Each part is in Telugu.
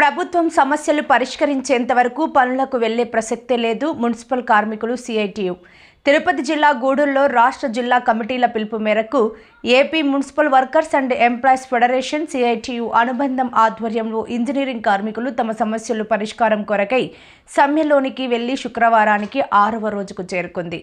ప్రభుత్వం సమస్యలు పరిష్కరించేంత వరకు పనులకు వెళ్ళే ప్రసక్తే లేదు మున్సిపల్ కార్మికులు సిఐటియు. తిరుపతి జిల్లా గూడూరులో రాష్ట్ర జిల్లా కమిటీల పిలుపు మేరకు AP municipal workers and employees federation CITU అనుబంధం ఆధ్వర్యంలో ఇంజనీరింగ్ కార్మికులు తమ సమస్యలు పరిష్కారం కొరకై సమ్మెలోనికి వెళ్ళి శుక్రవారానికి ఆరవ రోజుకు చేరుకుంది.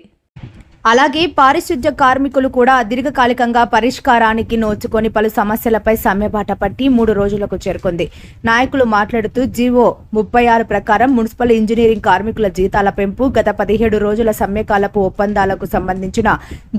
అలాగే పారిశుద్ధ్య కార్మికులు కూడా దీర్ఘకాలికంగా పరిష్కారానికి నోచుకొని పలు సమస్యలపై సమ్మెబాట పట్టి మూడు రోజులకు చేరుకుంది. నాయకులు మాట్లాడుతూ జీవో ముప్పై ఆరు ప్రకారం మున్సిపల్ ఇంజనీరింగ్ కార్మికుల జీతాల పెంపు గత పదిహేడు రోజుల సమ్మెకాలపు ఒప్పందాలకు సంబంధించిన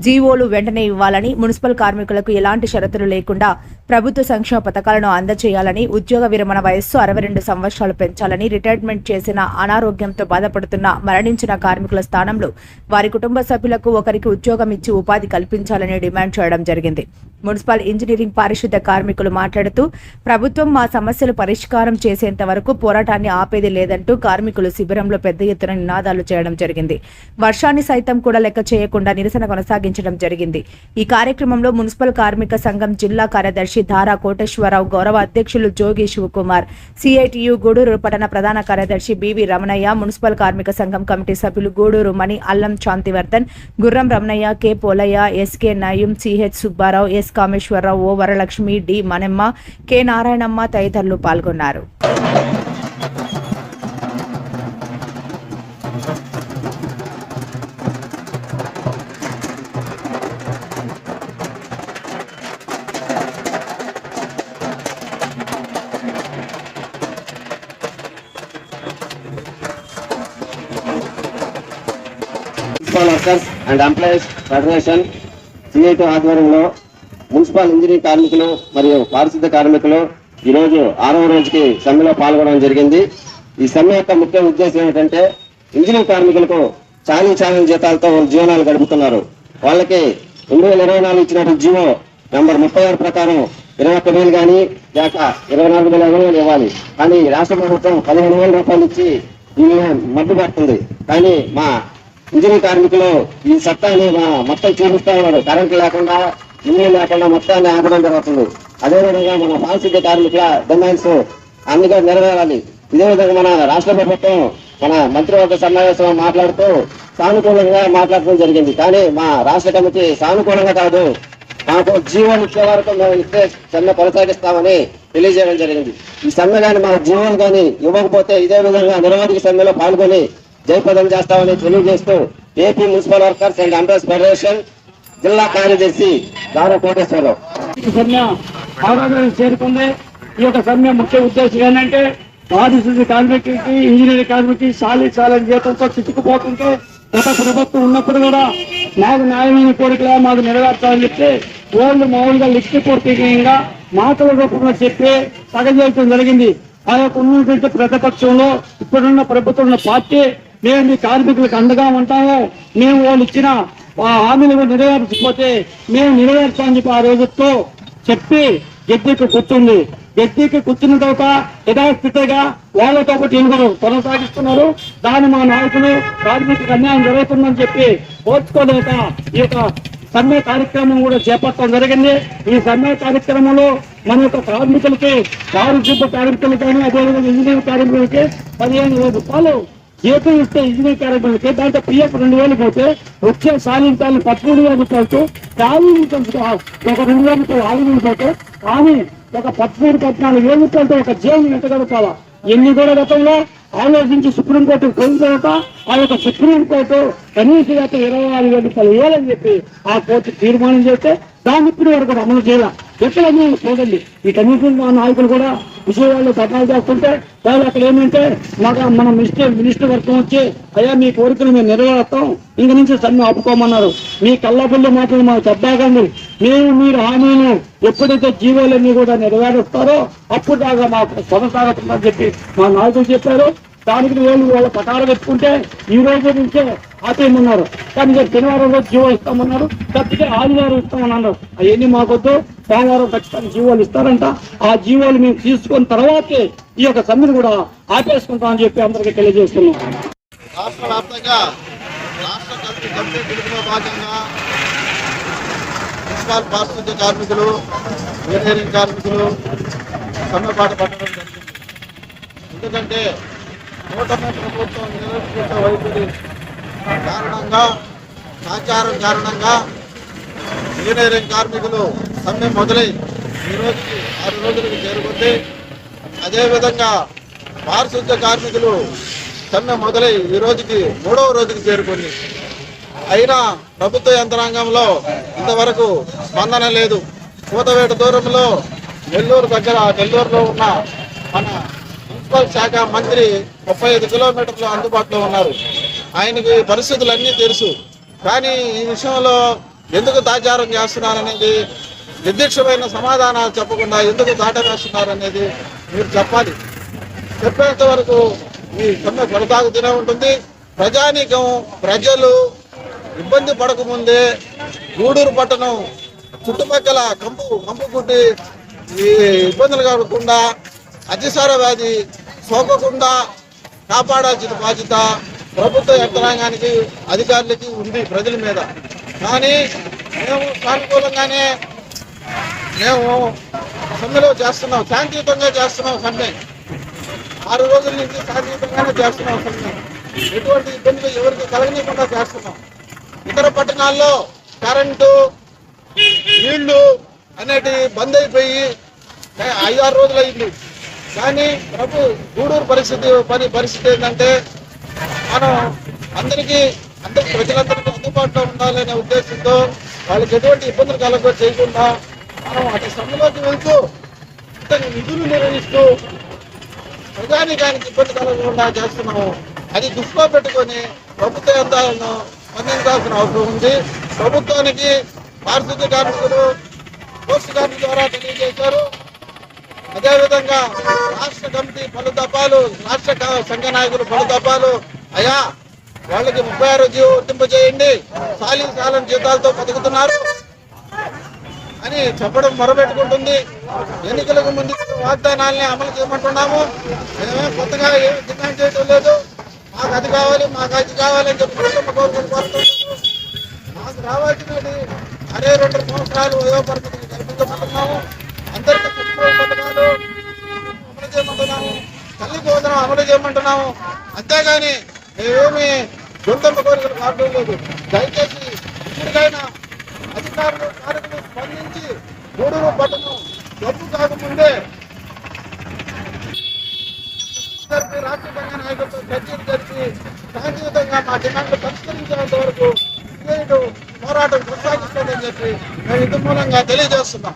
జీవోలు వెంటనే ఇవ్వాలని మున్సిపల్ కార్మికులకు ఎలాంటి షరతులు లేకుండా ప్రభుత్వ సంక్షేమ పథకాలను అందజేయాలని ఉద్యోగ విరమణ వయస్సు అరవై రెండు సంవత్సరాలు పెంచాలని రిటైర్మెంట్ చేసిన అనారోగ్యంతో బాధపడుతున్న మరణించిన కార్మికుల స్థానంలో వారి కుటుంబ సభ్యులకు ఒకరికి ఉద్యోగం ఇచ్చి ఉపాధి కల్పించాలని డిమాండ్ చేయడం జరిగింది. మున్సిపల్ ఇంజనీరింగ్ పారిశుద్ధ కార్మికులు మాట్లాడుతూ ప్రభుత్వం మా సమస్యలు పరిష్కారం చేసేంత వరకు పోరాటాన్ని ఆపేది లేదంటూ కార్మికులు శిబిరంలో పెద్ద ఎత్తున నినాదాలు చేయడం జరిగింది. వర్షాన్ని సైతం కూడా లెక్క చేయకుండా నిరసన కొనసాగించడం జరిగింది. ఈ కార్యక్రమంలో మున్సిపల్ కార్మిక సంఘం జిల్లా కార్యదర్శి ధారా కోటేశ్వరరావు గౌరవ అధ్యక్షులు జోగి శివకుమార్ సిఐటియు గూడూరు పట్టణ ప్రధాన కార్యదర్శి బివి రమణయ్య మున్సిపల్ కార్మిక సంఘం కమిటీ సభ్యులు Gudur Mani Allam Shanthivardhan Gurram Ramanaiah K. Polaiah SK Nayam CH Subbarao S. Kameswararao O. Varalakshmi D. Manemma K. Narayanamma తదితరులు పాల్గొన్నారు. Workers and employees federation CIT ఆధ్వర్యంలో మున్సిపల్ ఇంజనీరింగ్ కార్మికులు మరియు పారిశుద్ధ కార్మికులు ఈ రోజు ఆరవ రోజుకి సమ్మెలో పాల్గొనడం జరిగింది. ఈ సమ్మె యొక్క ముఖ్య ఉద్దేశం ఏంటంటే ఇంజనీరింగ్ కార్మికులకు చాలీ చాలీ జీతాలతో వాళ్ళ జీవనాలు గడుపుతున్నారు. వాళ్ళకి రెండు వేల ఇరవై నాలుగు ఇచ్చినటువంటి జీవో నెంబర్ ముప్పై ఆరు ప్రకారం ఇరవై ఒక్క వేలు కానీ లేక ఇరవై నాలుగు వేల ఐదు వేలు ఇవ్వాలి. కానీ రాష్ట్ర ప్రభుత్వం పదిహేను వేల రూపాయలు ఇచ్చి దీన్ని మడ్డు పడుతుంది కానీ మా ఇంజనీర్ కార్మికులు ఈ చట్టాన్ని మా- మొత్తం చూపిస్తా ఉన్నారు. కరెంట్ లేకుండా ఇంజనీర్ లేకుండా మొత్తాన్ని ఆపడం జరుగుతుంది. అదేవిధంగా మన పారిశుద్ధ్య కార్మికుల డిమాండ్స్ అన్ని కూడా నెరవేరాలి. ఇదే విధంగా మన రాష్ట్ర ప్రభుత్వం మన మంత్రివర్గ సమావేశంలో మాట్లాడుతూ సానుకూలంగా మాట్లాడటం జరిగింది. కానీ మా రాష్ట్ర కమిటీ సానుకూలంగా కాదు మాకు జీవోలు ఇచ్చే వరకు మేము ఇస్తే సమ్మె కొనసాగిస్తామని తెలియజేయడం జరిగింది. ఈ సమ్మె కానీ మా జీవోలు కానీ ఇవ్వకపోతే ఇదే విధంగా నిరవధిక సమ్మెలో పాల్గొని జయప్రదం చేస్తామని తెలియజేస్తూ AP municipal workers and employees federation జిల్లా కార్యదర్శి దారా కోటేశ్వరరావు. ఈ సమ్మె ఆరోగ్యం చేరుకుంది. ఈ యొక్క సమ్మె ముఖ్య ఉద్దేశం ఏంటంటే బాధితుడి కార్మికుడికి ఇంజనీరింగ్ కార్మికుడికి సాలి సాలని జీతంతో చిక్కుకుపోతుంటే గత ప్రభుత్వం ఉన్నప్పుడు కూడా మాకు న్యాయమైన కోరికలా మాకు నెరవేర్చాలని చెప్తే వాళ్ళు మామూలుగా లిఖిత పూర్తిగా మాటల రూపంలో చెప్పి సగజేయటం జరిగింది. ఆ యొక్క ఉన్నటువంటి ప్రతిపక్షంలో ఇప్పుడున్న ప్రభుత్వం ఉన్న పార్టీ మేము మీ కార్మికులకు అండగా ఉంటాము. మేము వాళ్ళు ఇచ్చిన ఆ హామీలు నెరవేర్చకపోతే మేము నెరవేర్చామని చెప్పి ఆ రోజుతో చెప్పి గద్దెకి కూర్చుంది. గద్దెకి కూర్చున్న తర్వాత యథాస్థితిగా వాళ్ళతో పాటు ఎలుగురు కొనసాగిస్తున్నారు. దాన్ని మా నాయకులు కార్మికులకు అన్యాయం జరుగుతుందని చెప్పి ఓర్చుకోలేక ఈ యొక్క సమ్మె కార్యక్రమం కూడా చేపట్టడం జరిగింది. ఈ సమ్మె కార్యక్రమంలో మన యొక్క కార్మికులకి పారిశుద్ధ కార్మికులు కానీ అదేవిధంగా ఇంజనీరింగ్ కార్మికులకి పదిహేను వేల రూపాయలు ఏపీ ఇస్తే ఇంజనీర్ కార్మికులకి దాంట్లో పిఎఫ్ రెండు వేలు పోతే వచ్చే సాయంకాలం పదమూడు వేల రూపాయలతో ఖాళీ ఒక రెండు వేల రూపాయలు ఆరు పోతే కానీ ఒక పదమూడు పద్నాలుగు వేల రూపాయలతో ఒక జైలు ఎంతగలుగుతావా ఎన్ని కూడా గతంలో ఆలోచించి సుప్రీంకోర్టు పోయిన తర్వాత ఆ యొక్క సుప్రీంకోర్టు కనీస గత ఇరవై ఆరు వేల రూపాయలు వేయాలని చెప్పి ఆ కోర్టు తీర్మానం చేస్తే దాన్ని ఇప్పుడు వరకు అమలు చేయాలి. ఎక్కడ చూడండి. ఈ కమిషన్ మా నాయకులు కూడా విజయవాడలో సకాలు చేస్తుంటే వాళ్ళు అక్కడ ఏమంటే మాకు మన మినిస్టర్ మినిస్టర్ వర్గం వచ్చి అయ్యా మీ కోరికలు మేము నెరవేరుస్తాం. ఇంక నుంచి సమ్మె ఆపుకోమన్నారు. మీ కళ్ళబుల్లి మాత్రం మాకు చెప్పాకండి. మేము మీరు హామీలు ఎప్పుడైతే జీవోలన్నీ కూడా నెరవేరుస్తారో అప్పుడు దాకా మాకు కొనసాగుతుందని చెప్పి మా నాయకులు చెప్పారు. దానికి వేలు వాళ్ళ పటాలు పెట్టుకుంటే ఈ రోజు నుంచే ఆపేయమన్నారు. కానీ ఇక శనివారం రోజు జీవో ఇస్తామన్నారు. తప్పితే ఆదివారం ఇస్తామన్నారు. అవన్నీ మాకొద్దు. సోమవారం ఖచ్చితంగా జీవోలు ఇస్తారంట. ఆ జీవోలు మేము తీసుకున్న తర్వాతే ఈ యొక్క సమ్మెను కూడా ఆపేసుకుంటామని చెప్పి అందరికీ తెలియజేస్తున్నాం. రాష్ట్ర వ్యాప్తంగా రాష్ట్ర భాగంగా మున్సిపల్ పారిశుద్ధ్య కార్మికులు ఇంజనీరింగ్ కార్మికులు సమ్మెపాటు పట్టడం జరిగింది. ఎందుకంటే కూటమి ప్రభుత్వం నిరంకుశ వైఖరి కారణంగా సహకారం కారణంగా ఇంజనీరింగ్ కార్మికులు సమ్మె మొదలై ఈ రోజుకి ఆరు రోజులకు చేరుకుంది. అదేవిధంగా పారిశుద్ధ్య కార్మికులు సమ్మె మొదలై ఈ రోజుకి మూడవ రోజుకి చేరుకుంది. అయినా ప్రభుత్వ యంత్రాంగంలో ఇంతవరకు స్పందన లేదు. కూతవేట దూరంలో నెల్లూరు దగ్గర నెల్లూరులో ఉన్న మన మున్సిపల్ శాఖ మంత్రి ముప్పై ఐదు కిలోమీటర్లు అందుబాటులో ఉన్నారు. ఆయనకి పరిస్థితులన్నీ తెలుసు. కానీ ఈ విషయంలో ఎందుకు తాచారం చేస్తున్నారనేది నిర్దిష్టమైన సమాధానాలు చెప్పకుండా ఎందుకు దాట వేస్తున్నారు అనేది మీరు చెప్పాలి. చెప్పేంత వరకు ఈ సమ్మె కొనసాగుతూనే ఉంటుంది. ప్రజానీకం ప్రజలు ఇబ్బంది పడకముందే గూడూరు పట్టణం చుట్టుపక్కల కంపు కంపు కుట్టి ఈ ఇబ్బందులు కాకుండా అతిసార వ్యాధి సోకకుండా కాపాడాల్సిన బాధ్యత ప్రభుత్వ యంత్రాంగానికి అధికారులకి ఉంది ప్రజల మీద. కానీ మేము సానుకూలంగానే మేము సమ్మెలో చేస్తున్నాం శాంతియుతంగా చేస్తున్నాం సమ్మె. ఆరు రోజుల నుంచి శాంతియుతంగానే చేస్తున్నాం సమ్మె. ఎటువంటి ఇబ్బందులు ఎవరికి కలగనీయకుండా చేస్తున్నాం. ఇతర పట్టణాల్లో కరెంటు నీళ్ళు అనేటివి బంద్ అయిపోయి ఐదారు రోజులు అయింది. కానీ ప్రభు గూడూరు పరిస్థితి పని పరిస్థితి ఏంటంటే మనం అందరికీ అందరి ప్రజలందరికీ అందుబాటులో ఉండాలనే ఉద్దేశంతో వాళ్ళకి ఎటువంటి ఇబ్బందులు కలగ చేయకుండా మనం అటు సమ్మెలోకి వెళ్తూ ఇతని నిధులు నిర్వహిస్తూ ప్రజానికానికి ఇబ్బంది కలగకుండా చేస్తున్నాము. అది దృష్టిలో పెట్టుకొని ప్రభుత్వ యంత్రాలను స్పందించాల్సిన అవసరం ఉంది. ప్రభుత్వానికి పారిశుద్ధ్య కార్మికులు పోస్ట్ కార్మికుల ద్వారా తెలియజేశారు. అదేవిధంగా రాష్ట్ర కమిటీ పలు దఫాలు రాష్ట్ర సంఘ నాయకులు పలు దఫాలు అయా వాళ్ళకి ముప్పై ఆరు జీవో వర్తింపజేయండి సాలి సాలం జీతాలతో బతుకుతున్నారు. అని చెప్పడం మొరబెట్టుకుంటుంది ఎన్నికలకు ముందు వాగ్దానాల్ని అమలు చేయమంటున్నాము. మేమేం కొత్తగా ఏమి డిమాండ్ చేయడం లేదు. మాకు అది కావాలి మాకు అది కావాలని చెప్పి మాకు రావాల్సినది అరే రెండు సంవత్సరాలు వయోపరిమితిని కల్పించమంటున్నాము. అందరికీ కుటుంబ పథకాలు అమలు చేయమంటున్నాము తల్లి భోజనం అమలు చేయమంటున్నాము. అంతేగాని మేమేమి సొంతమ్మ కోరికలు కావడం లేదు. దయచేసి ఇప్పటికైనా అధికారులు కార్మికులు స్పందించి గూడూరు పట్టణం డబ్బు కాకముందే జరిపి రాష్ట్ర నాయకులతో చర్చలు జరిపి శాంతియుతంగా మా డిమాండ్లు పరిష్కరించేంత వరకు పోరాటం కొనసాగిస్తుందని చెప్పి మేము ఇందు మూలంగా తెలియజేస్తున్నాం.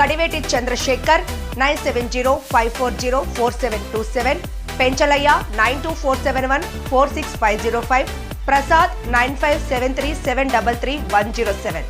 Kadiveti Chandrashekar nine seven zero five four zero four seven two seven Penchalaiah nine two four seven one four six five zero five Prasad nine five seven three seven double three one zero seven